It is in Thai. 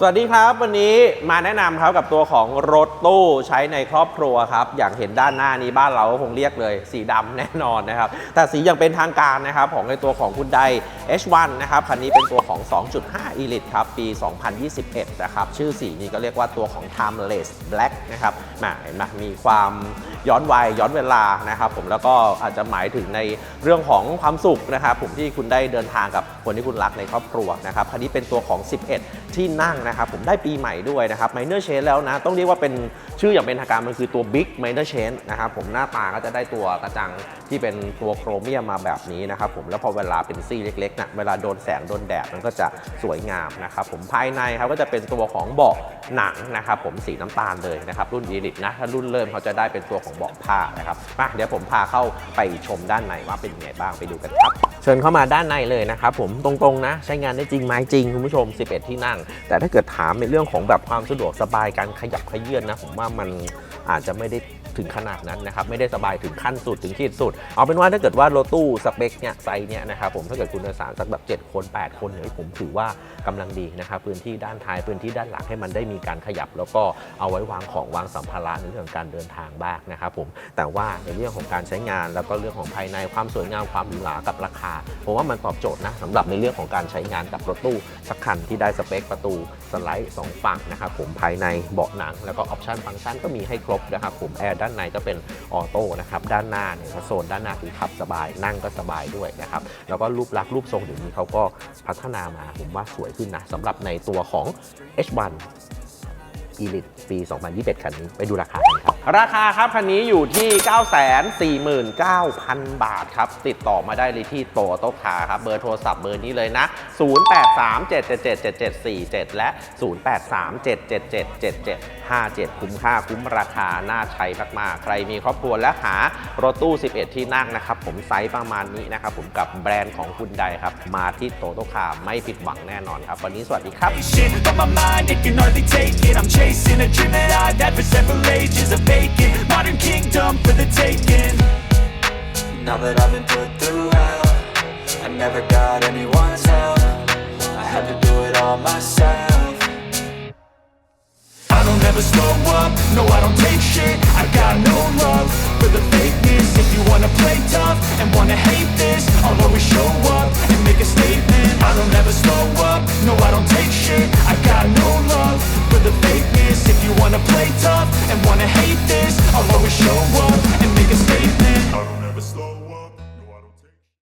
สวัสดีครับ วันนี้มาแนะนำครับกับตัวของรถตู้ใช้ในครอบครัวครับ อย่างเห็นด้านหน้านี้บ้านเราก็คงเรียกเลย สีดำแน่นอนนะครับ แต่สีอย่างเป็นทางการนะครับ ของในตัวของคุณได H1 นะครับคันนี้เป็นตัวของ 2.5 Elite ครับ ปี 2021 นะครับ ชื่อสีนี้ก็เรียกว่าตัวของ Timeless Black นะครับมาเห็นไหมมีความ ย้อนวัยย้อนเวลานะครับผมแล้วก็อาจจะหมายถึงในเรื่องของความสุขนะครับผมที่คุณได้เดินทางกับคนที่คุณรักในครอบครัวนะครับคันนี้เป็นตัวของ 11 ที่นั่งนะครับผมได้ปีใหม่ด้วยนะครับ Minor Change แล้วนะ ต้องเรียกว่าเป็นชื่ออย่างเป็นทางการมันคือตัว Big Minor Change นะครับผมหน้าตาก็จะได้ตัวกระจังที่เป็นตัวโครเมียมมาแบบนี้นะครับผมแล้วพอเวลาเป็นซี่เล็กๆนะเวลาโดนแสงโดนแดดมันก็จะสวยงามนะครับผมภายในครับก็จะเป็นตัวของเบาะหนังนะครับผมสีน้ำตาลเลยนะครับรุ่น e l i t นะถ้ารุ่นเริ่มเขาจะได้เป็นตัวของเบาะผ้านะครับมาเดี๋ยวผมพาเข้าไปชมด้านในว่าเป็นยังไงบ้างไปดูกันครับเชิญเข้ามาด้านในเลยนะครับผมตรงๆนะ ใช้งานได้จริงไหมจริงคุณผู้ชม 11 ที่นั่ง แต่ถ้าเกิดถามในเรื่องของแบบความสะดวกสบายการขยับขยื่นนะผมว่ามันอาจจะไม่ได้ ถึงขนาดนั้นนะครับไม่ได้สบายถึงขั้นสุดถึงขีดสุด เอาเป็นว่าถ้าเกิดว่ารถตู้สเปคเนี่ยไซส์เนี่ยนะครับผมถ้าเกิดคุณโดยสารสักแบบ 7 คน 8 คนเนี่ยผมถือว่ากำลังดีนะครับพื้นที่ด้านท้ายพื้นที่ด้านหลังให้มันได้มีการขยับ แล้วก็เอาไว้วางของวางสัมภาระในเรื่องการเดินทางบ้างนะครับผมแต่ว่าในเรื่องของการใช้งานแล้วก็เรื่องของภายในความสวยงามความหรูหรากับราคาผมว่ามันตอบโจทย์นะสำหรับในเรื่องของการใช้งานกับรถตู้สักคันที่ได้สเปคประตูสไลด์สองฝั่งนะครับผมภายในเบาะหนังแล้วก็ออปชันฟังก์ชันก็มีให้ครบนะครับผมแอร์ด้านในก็เป็นออโต้นะครับด้านหน้าเนี่ยโซนด้านหน้าคือขับสบาย นั่งก็สบายด้วยนะครับแล้วก็รูปลักษณ์รูปทรงเดี๋ยวนี้เขาก็พัฒนามาผมว่าสวยขึ้นนะสำหรับในตัวของ H1 Elite ปี 2021 คันนี้ ไปดูราคากันครับ ราคาครับคันนี้อยู่ที่ 949,000 บาทครับ ติดต่อมาได้เลยที่โตโต๊ะคาครับ เบอร์โทรศัพท์เบอร์นี้เลยนะ 0837777747 และ 0837777757 คุ้มค่าคุ้มราคา น่าใช้มาก ๆ ใครมีครอบครัวและหารถตู้ 11 ที่นั่งนะครับ ผมไซส์ประมาณนี้นะครับ ผมกับแบรนด์ของคุณใดครับ มาที่โตโต๊ะคาไม่ผิดหวังแน่นอนครับ วันนี้สวัสดีครับ A dream that I've had for several ages A vacant, modern kingdom for the taking. Now that I've been put through hell I never got anyone's help. I had to do it all myself. I don't ever slow up, no I don't take shit. I got no love for the fakeness. If you wanna play tough and wanna hate